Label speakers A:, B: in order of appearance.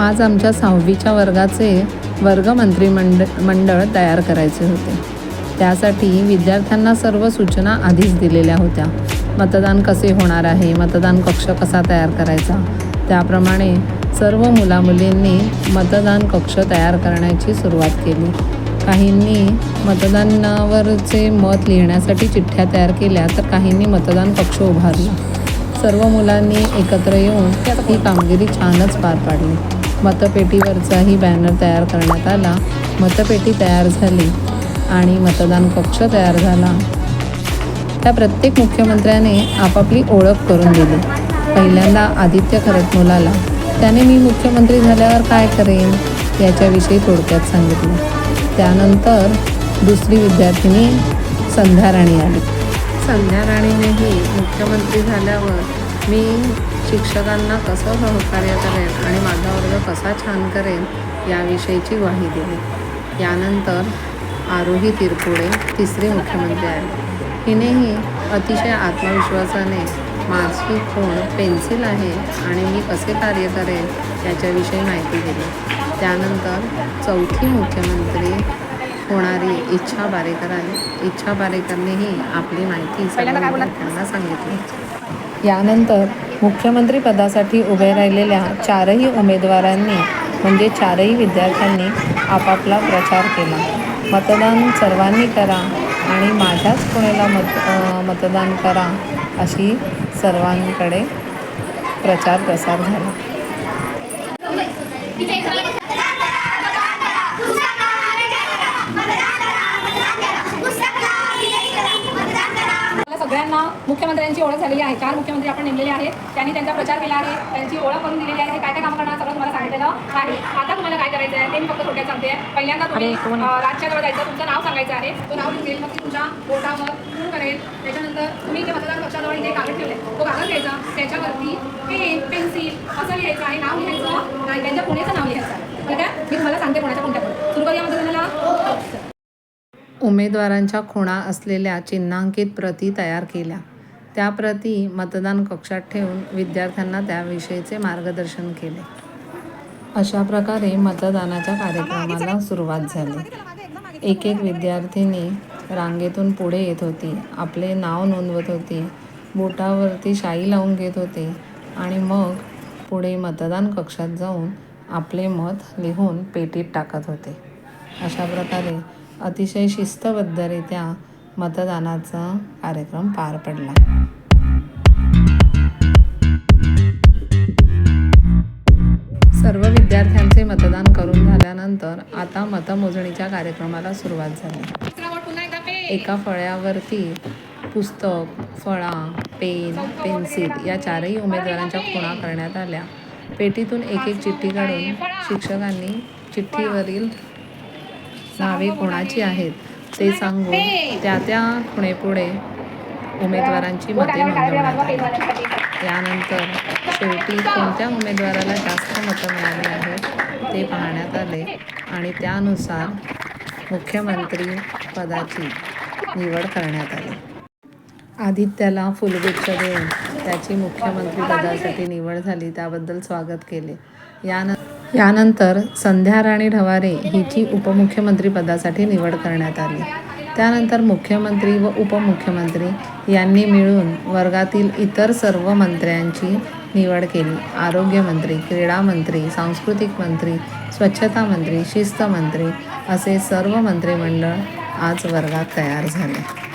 A: आज आमच्या सहावीच्या वर्गाचे वर्ग मंत्रिमंड मंडळ तयार करायचे होते. त्यासाठी विद्यार्थ्यांना सर्व सूचना आधीच दिलेल्या होत्या. मतदान कसे होणार आहे? मतदान कक्ष कसा तयार करायचा? त्याप्रमाणे सर्व मुलामुलींनी मतदान कक्ष तयार करण्याची सुरुवात केली. काहींनी मतदानावरचे मत लिहिण्यासाठी चिठ्ठ्या तयार केल्या तर काहींनी मतदान कक्ष उभारला. सर्व मुलांनी एकत्र येऊन ही कामगिरी छानच पार पाडली. मतपेटीवरचाही बॅनर तयार करण्यात आला. मतपेटी तयार झाली आणि मतदान कक्ष तयार झाला. त्या प्रत्येक मुख्यमंत्र्याने आपापली ओळख करून दिली. पहिल्यांदा आदित्य खरटमोलाला त्याने मी मुख्यमंत्री झाल्यावर काय करेन? याच्याविषयी थोडक्यात सांगितलं. त्यानंतर दुसरी विद्यार्थिनी संध्या राणी आली. संध्या राणीनेही मुख्यमंत्री झाल्यावर मी शिक्षकांना कसं सहकार्य करेन? कसा छान करेन याविषयीची ग्वाही दिली. यानंतर आरोही तिरपुडे तिसरे मुख्यमंत्री आहे हिनेही अतिशय आत्मविश्वासाने माझी खूण पेन्सिल आहे आणि मी कसे कार्य करेन याच्याविषयी माहिती दिली. त्यानंतर चौथी मुख्यमंत्री होणारी इच्छा बारेकर आहे. इच्छा बारेकरनेही आपली माहिती सर्व सांगितली. यानंतर मुख्यमंत्रीपदासाठी उभे राहिलेल्या चारही उमेदवारांनी म्हणजे चारही विद्यार्थ्यांनी आपापला प्रचार केला. मतदान सर्वांनी करा आणि माझ्याच पुण्याला मत मतदान करा अशी सर्वांकडे प्रचार प्रसार झाला
B: आपल्या सगळ्यांना मुख्यमंत्र्यांची ओळख झालेली आहे. चार मुख्यमंत्री आपण नेमलेले आहेत. त्यांनी त्यांचा प्रचार केला आहे. त्यांची ओळख करून दिलेली आहे. काय काय काम करणार सगळं तुम्हाला सांगितलेलं आहे. आता तुम्हाला काय करायचं आहे? ते मी फक्त थोडक्यात सांगते. पहिल्यांदा तुम्ही अं, राजच्या जवळ जायचं. तुमचं नाव सांगायचं आहे. तो नाव लिहिल मग ती तुमच्या बोटावर पूर्ण करेल. त्याच्यानंतर तुम्ही जे मतदान कक्षाजवळ इथे कागद ठेवले तो कागद घ्यायचा. त्याच्यावरती पेन पेन्सिल असं लिहायचं आहे. नाव लिहायचं. आणि त्यांच्या पुण्याचं नाव लिहायचं ठीक आहे? मी तुम्हाला सांगते कोणाच्या कोणत्या
A: उमेदवारांच्या खुणा असलेल्या चिन्हांकित प्रती तयार केल्या. त्या प्रती मतदान कक्षात ठेवून विद्यार्थ्यांना त्याविषयीचे मार्गदर्शन केले. अशा प्रकारे मतदानाच्या कार्यक्रमाला सुरुवात झाली. एक एक विद्यार्थिनी रांगेतून पुढे येत होती. आपले नाव नोंदवत होती. बोटावरती शाई लावून घेत होते. आणि मग पुढे मतदान कक्षात जाऊन आपले मत लिहून पेटीत टाकत होते. अशा प्रकारे अतिशय शिस्तबद्धरित्या मतदानाचा कार्यक्रम पार पडला. सर्व विद्यार्थ्यांचे मतदान करून झाल्यानंतर आता मतमोजणीच्या कार्यक्रमाला सुरुवात झाली. एका फळ्यावरती पुस्तक फळा पेन पेन्सिल या चारही उमेदवारांच्या खुणा करण्यात आल्या. पेटीतून एक एक चिठ्ठी काढून शिक्षकांनी चिठ्ठीवरील नावे कोणाची आहेत ते सांगून त्या त्या खुणेपुढे उमेदवारांची मते नोंदवण्यात आली. त्यानंतर शेवटी कोणत्या उमेदवाराला जास्त मतं मिळाली आहेत ते पाहण्यात आले आणि त्यानुसार मुख्यमंत्री पदाची निवड करण्यात आली. आदित्याला फुलगुच्छ देऊन त्याची मुख्यमंत्री पदासाठी निवड झाली त्याबद्दल स्वागत केले. यान यानंतर संध्या राणी ढवारे हिची उपमुख्यमंत्रीपदासाठी निवड करण्यात आली. त्यानंतर मुख्यमंत्री व उपमुख्यमंत्री यांनी मिळून वर्गातील इतर सर्व मंत्र्यांची निवड केली. आरोग्यमंत्री क्रीडा मंत्री सांस्कृतिक मंत्री स्वच्छता मंत्री शिस्त मंत्री असे सर्व मंत्रिमंडळ आज वर्गात तयार झाले.